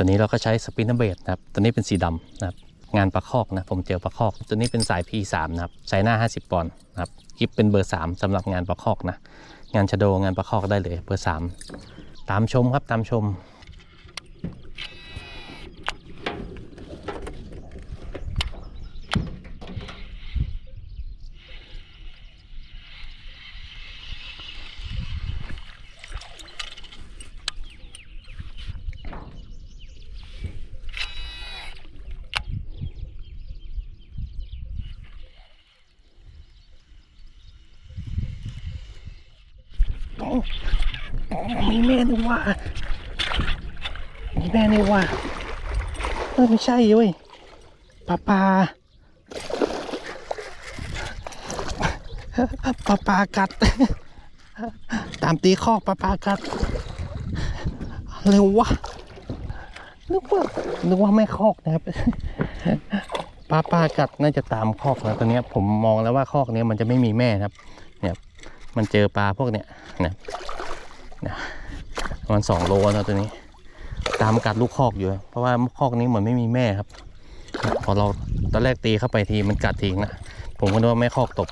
ตัวนี้เราก็ใช้สปินเนอร์เบดนะครับ ตัวนี้เป็นสีดำนะครับ งานปลาคอกนะ ผมเจอปลาคอก ตัวนี้เป็นสาย P3 นะครับสายหน้า 50 ปอนด์นะครับกิฟเป็นเบอร์ 3สำหรับงานปลาคอกนะ งานชะโดงานปลาคอกได้เลยเบอร์ 3 ตามชมครับตามชม มีแม่นี่ว่ามีแม่นี่ว่าเออไม่ใช่เว้ยปลาปลาปลาปลากัด ตามตีคอกปลาปลากัด เร็ววะนึกว่านึกว่าไม่คอกนะครับปลาปลากัดน่าจะตามคอกแล้วตอนนี้ผมมองแล้วว่าคอกนี้มันจะไม่มีแม่ครับ มันเจอปลาพวกเนี้ยนะนะประมันสองโลนะตัวนี้ ตามกัดลูกคอกอยู่ เพราะว่าคอกนี้เหมือนไม่มีแม่ครับ พอเราตอนแรกตีเข้าไปทีมันกัดทิ้งนะผมก็นึกว่าแม่คอกตก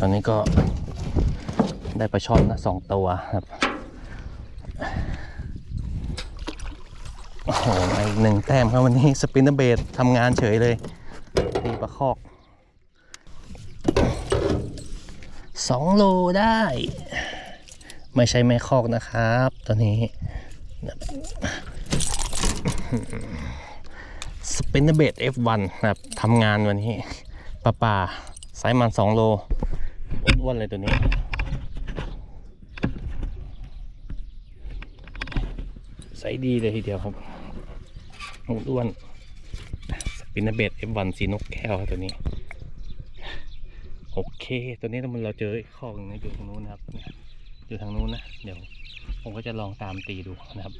ตอนนี้ก็ได้ปลาช่อนนะสองตัวครับ โอ้โหมาอีกหนึ่งแต้มครับวันนี้สปินเนอร์เบดทำงานเฉยเลยตีปลาคอกสองโลได้ ไม่ใช่ไม่คอกนะครับ ตอนนี้สปินเนอร์เบด F1 นะครับทำงานวันนี้ปลาป่าไซส์มัน2โลอ้วนๆเลยตัวนี้ไซส์ดีเลยทีเดียวครับ อ้วนสปินเนอร์เบด F1 สีนกแก้วครับตัวนี้ โอเค ตัวนี้มันเราเจออีกข้อหนึงนะอยู่ทางนู้นนะครับอยู่ทางนู้นนะ เดี๋ยว ผมก็จะลองตามตีดูนะครับ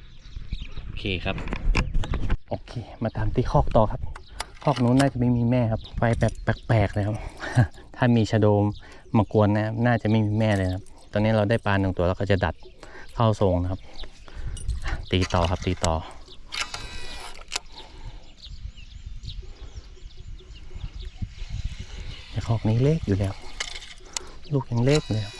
โอเคครับ โอเค มาตามตีคอกต่อครับ คอกนู้นน่าจะไม่มีแม่ครับ ไฟแบบแปลกๆเลยครับ ถ้ามีชะโดมมากวนนะ น่าจะไม่มีแม่เลยครับ ตอนนี้เราได้ปลาหนึ่งตัวแล้วก็จะดัดเข้าทรงนะครับ ตีต่อครับตีต่อ แต่ค อกนี้เล็กอยู่แล้ว ลูกยังเล็กอยู่แล้ว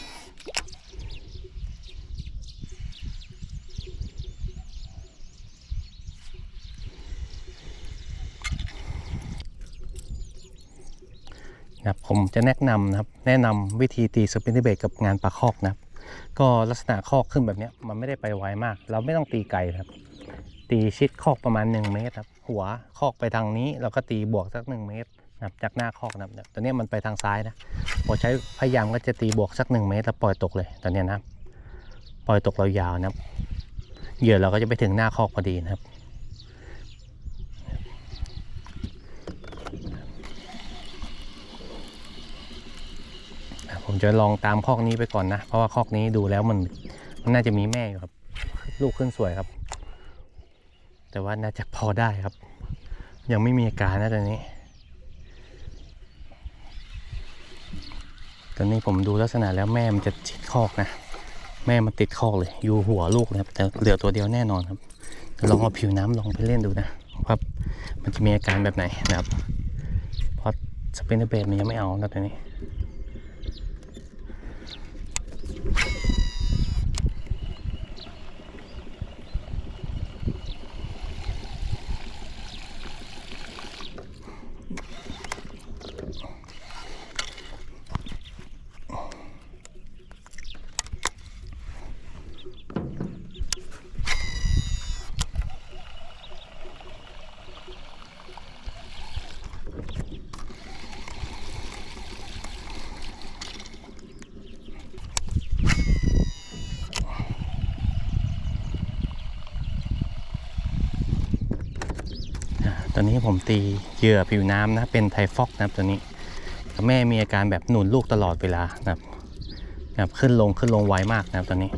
นะครับผมจะแนะนำนะครับ แนะนำวิธีตีสปินเนอร์เบรกกับงานปลาคอกนะครับ ก็ลักษณะคอกขึ้นแบบนี้มันไม่ได้ไปไวมาก เราไม่ต้องตีไกลครับ ตีชิดคอกประมาณ 1 เมตรครับ หัวคอกไปทางนี้ เราก็ตีบวกสัก 1 เมตร นะครับจากหน้าคอกนะครับตอนนี้มันไปทางซ้ายนะผมใช้พยายามก็จะตีบวกสัก1เมตรแล้วปล่อยตกเลยตอนนี้นะปล่อยตกเรายาวนะครับเหยื่อเราก็จะไปถึงหน้าคอกพอดีนะครับผมจะลองตามคอกนี้ไปก่อนนะ เพราะว่าคอกนี้ดูแล้วมันมันน่าจะมีแม่อยู่ครับ ลูกขึ้นสวยครับ แต่ว่าน่าจะพอได้ครับ ยังไม่มีอาการนะตอนนี้ ตอนนี้ผมดูลักษณะแล้วแม่มันจะชิดคอกนะ แม่มันติดคอกเลย อยู่หัวลูกนะครับ แต่เหลือตัวเดียวแน่นอนครับลองเอาผิวน้ำลองไปเล่นดูนะว่ามันจะมีอาการแบบไหนนะครับ เพราะสเปนเบดมันยังไม่เอานะตอนนี้ ตอ นนี้ผมตีเหยื่อผิวน้ำนะเป็นไทฟอกนะครับตัวนี้แม่มีอาการแบบหนุนลูกตลอดเวลานะครับนะครับขึ้นลงขึ้นลงไวมากนะครับตัวนี้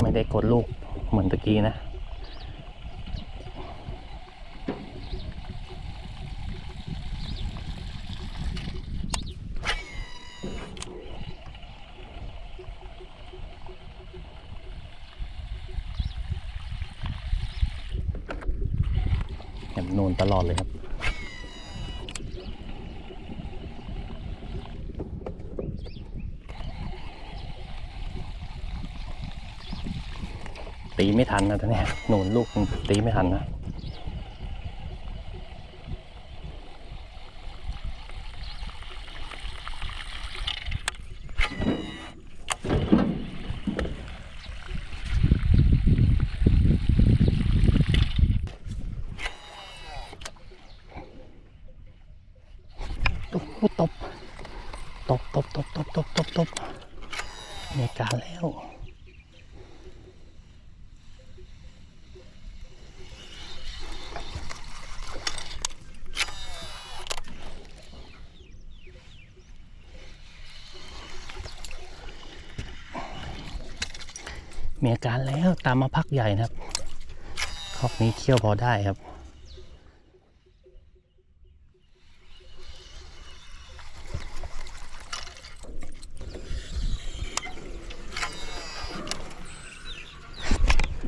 ไม่ได้กดลูกเหมือนตะกี้นะ ตลอดเลยครับ ตีไม่ทันนะท่านเนี่ยหนุนลูกตีไม่ทันนะ มีอาการแล้วตามมาพักใหญ่นะครับคอกนี้เคี่ยวพอได้ครับ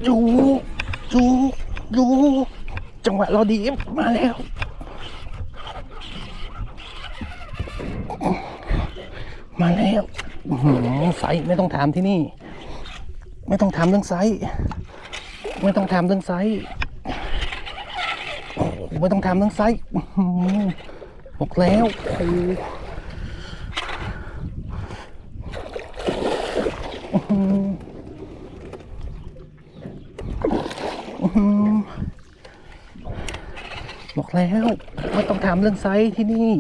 อยู่อยู่อยู่จังหวะเราดีมาแล้วมาแล้วอื้อหือไซส์ไม่ต้องถามที่นี่ ไม่ต้องถามเรื่องไซส์ไม่ต้องถามเรื่องไซส์ไม่ต้องถามเรื่องไซส์บอกแล้วบอกแล้วไม่ต้องถามเรื่องไซส์ที่นี่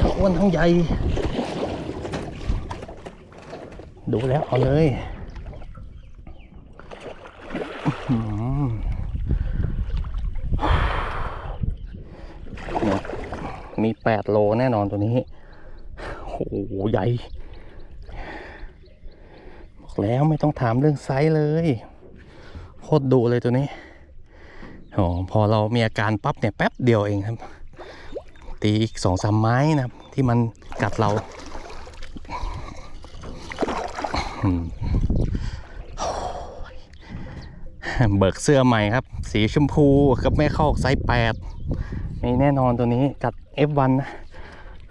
ทั้งอ้วนทั้งใหญ่ ดูแล้วเอาเลยอื้อหือเนี่ย มีแปดโลแน่นอนตัวนี้โอ้โหใหญ่บอกแล้วไม่ต้องถามเรื่องไซส์เลยโคตรดุเลยตัวนี้โอ้พอเรามีอาการปั๊บเนี่ยแป๊บเดียวเองครับ ตีอีกสองสามไม้นะที่มันกัดเรา อืม เบิกเสื้อใหม่ครับ สีชมพูกับแม่คอกไซส์แปดนี่แน่นอนตัวนี้กัด F1 นะ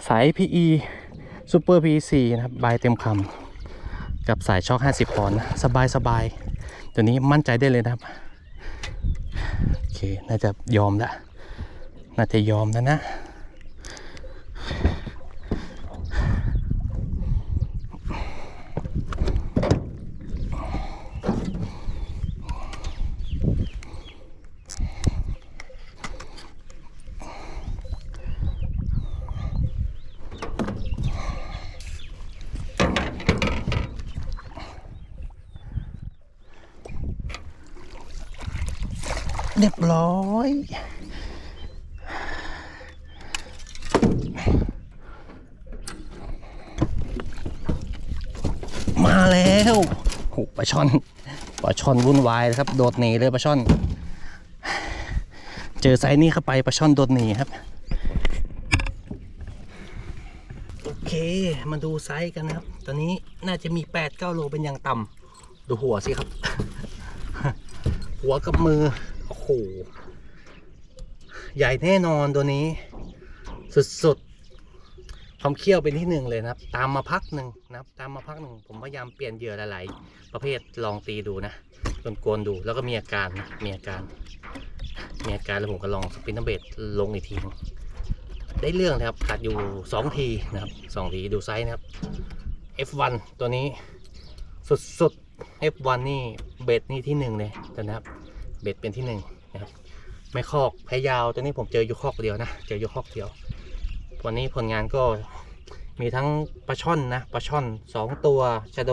สาย PE Super PEC นะครับบเต็มคำกับสายช็อค 50ปอนด์นะสบายสบายตัวนี้มั่นใจได้เลยนะครับ โอเค น่าจะยอมละน่าจะยอมแล้วนะ เรียบร้อยมาแล้วโหปลาช่อน ปลาช่อนวุ่นวายเลยครับ โดดหนีเลยปลาช่อน เจอไซส์นี้เข้าไปปลาช่อนโดดหนีครับ โอเค มาดูไซส์กันนะครับ ตอนนี้น่าจะมี8-9โลเป็นอย่างต่ำดูหัวสิครับ หัวกับมือโอ้โห ใหญ่แน่นอนตัวนี้ สุดๆความเขี้ยวเป็นที่หนึ่งเลยนะครับ ตามมาพักหนึ่งนะครับ ตามมาพักหนึ่งผมพยายามเปลี่ยนเหยื่อหลายๆประเภทลองตีดูนะกวนๆดูแล้วก็มีอาการนะมีอาการมีอาการแล้วผมก็ลองสปินเนอร์เบดลงอีกทีหนึ่งได้เรื่องนะครับกัดอยู่สองทีนะครับสองทีดูไซส์นะครับ F1 ตัวนี้สุดๆ F1 นี่เบ็ดนี่ที่หนึ่งเลยนะครับ เบ็ดเป็นที่ห นะครับไม่คอกแพ้ยาวตัวนี้ผมเจออยู่คอกเดียวนะเจออยู่คอกเดียววันนี้ผลงานก็มีทั้งปลาช่อนนะปลาช่อนสองตัวชะโด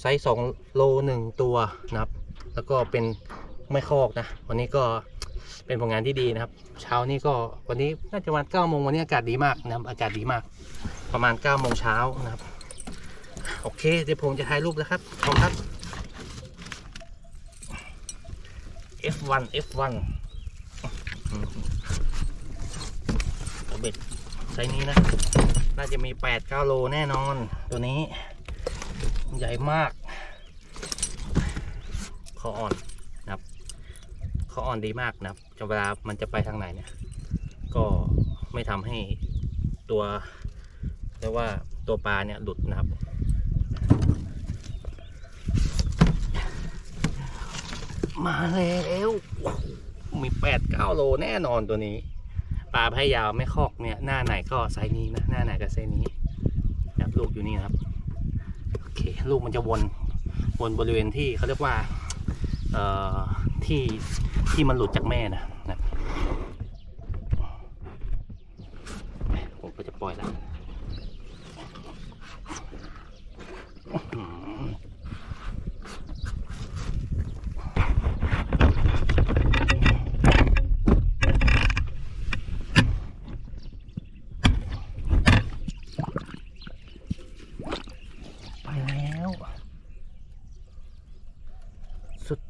ไซส์สองโลหนึ่งตัวนะครับ แล้วก็เป็นไม่คอกนะ วันนี้ก็เป็นผลงานที่ดีนะครับ เช้านี้ก็วันนี้น่าจะประมาณเก้าโมงวันนี้อากาศดีมากนะครับอากาศดีมาก ประมาณเก้าโมงเช้านะครับ โอเค เดี๋ยวผมจะถ่ายรูปแล้วครับขอบคุณครับ F1 F1 อืมเอาเบ็ดไซนี้นะ น่าจะมี 8-9 โลแน่นอน ตัวนี้ ใหญ่มากคออ่อนนะครับคออ่อนดีมากนะครับจเวลามันจะไปทางไหนเนี่ย ก็ไม่ทำให้ตัวเรียกว่าตัวปลาเนี่ยหลุดนะครับ มาแล้วมีแปดเก้าโลแน่นอนตัวนี้ปลาพายาวไม่คอกเนี่ยหน้าไหนก็ไซนี้นะหน้าไหนก็ไซนี้แบบลูกอยู่นี่นะครับโอเคลูกมันจะวนวนบริเวณที่เขาเรียกว่าเอ่อที่ที่มันหลุดจากแม่นะนะผมก็จะปล่อยแล้วอื้อหือ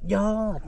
ไ